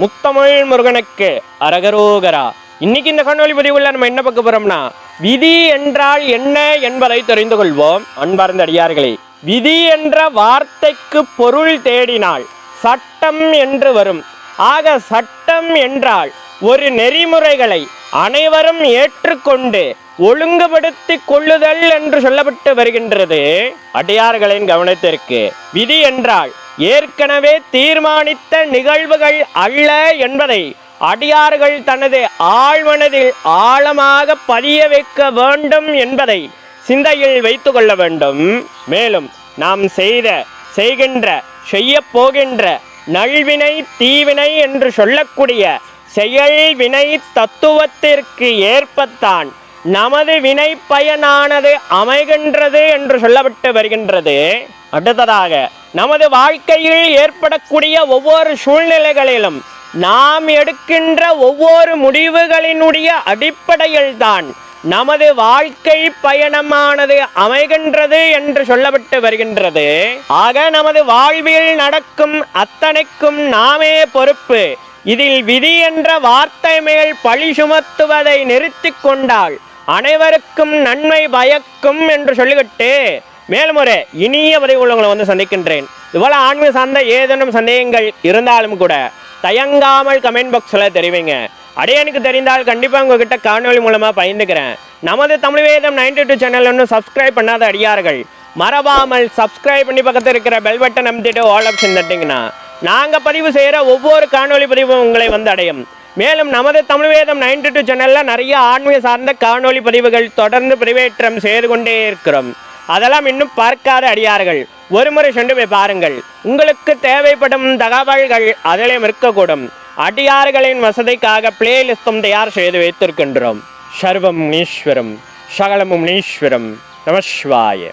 முத்தமிழ் முருகனுக்கு அரகரோகரா. இன்னைக்கு இந்த காணொலி பதிவுல நம்ம என்ன பார்க்க போறோம்னா விதி என்றால் என்ன என்பதை தெரிந்து கொள்வோம் அன்பார்ந்த அடியார்களே. விதி என்ற வார்த்தைக்கு பொருள் தேடினால் சட்டம் என்று வரும். ஆக சட்டம் என்றால் ஒரு நெறிமுறைகளை அனைவரும் ஏற்றுக்கொண்டு ஒழுங்குபடுத்தி கொள்ளுதல் என்று சொல்லப்பட்டு வருகின்றது. அடியார்களின் கவனத்திற்கு விதி என்றால் ஏற்கனவே தீர்மானித்த நிகழ்வுகள் அல்ல என்பதை அடியார்கள் தனது ஆழ்மனதில் ஆழமாக பதிய வைக்க வேண்டும் என்பதை சிந்தையில் வைத்து கொள்ள வேண்டும். மேலும் நாம் செய்த செய்கின்ற செய்ய போகின்ற நல்வினை தீவினை என்று சொல்லக்கூடிய செயல் வினை தத்துவத்திற்கு ஏற்பத்தான் நமது வினை பயனானது அமைகின்றது என்று சொல்லப்பட்டு வருகின்றது. அடுத்ததாக நமது வாழ்க்கையில் ஏற்படக்கூடிய ஒவ்வொரு சூழ்நிலைகளிலும் நாம் எடுக்கின்ற ஒவ்வொரு முடிவுகளினுடைய அடிப்படையில் தான் நமது வாழ்க்கை பயணமானது அமைகின்றது என்று சொல்லப்பட்டு வருகின்றது. ஆக நமது வாழ்வில் நடக்கும் அத்தனைக்கும் நாமே பொறுப்பு. இதில் விதி என்ற வார்த்தை மேல் பழி சுமத்துவதை நிறுத்தி கொண்டால் அனைவருக்கும் நன்மை பயக்கும் என்று சொல்லிவிட்டு மேலும் ஒரு இனிய உதவி உள்ளவங்களை வந்து சந்திக்கின்றேன். இதுபோல் ஆன்மீக சார்ந்த ஏதேனும் சந்தேகங்கள் இருந்தாலும் கூட தயங்காமல் கமெண்ட் பாக்ஸில் தெரிவிங்க. அடையனுக்கு தெரிந்தால் கண்டிப்பாக உங்ககிட்ட காணொலி மூலமாக பயந்துக்கிறேன் நமது தமிழ் வேதம் நைன்டி டூ சேனல் ஒன்றும் சப்ஸ்கிரைப் பண்ணாத அடியார்கள் மறவாமல் சப்ஸ்கிரைப் பண்ணி பக்கத்தில் இருக்கிற பெல் பட்டன் அமுத்திட்டு ஆல் ஆப்ஷன் தட்டிங்கன்னா நாங்கள் பதிவு செய்கிற ஒவ்வொரு காணொலி பதிவும் உங்களை வந்து அடையும். மேலும் நமது தமிழ் வேதம் நைன்டி டூ சேனலில் நிறைய ஆன்மீக சார்ந்த காணொலி பதிவுகள் தொடர்ந்து பதிவேற்றம் செய்து கொண்டே இருக்கிறோம். அதெல்லாம் இன்னும் பார்க்காத அடியார்கள். ஒரு முறை சென்று போய் பாருங்கள். உங்களுக்கு தேவைப்படும் தகவல்கள் அதிலும் இருக்கக்கூடும். அடியார்களின் வசதிக்காக பிளேலிஸ்டும் தயார் செய்து வைத்திருக்கின்றோம். சர்வம் நீஸ்வரம் சகலமும் நீஸ்வரம் நமஸ்வாய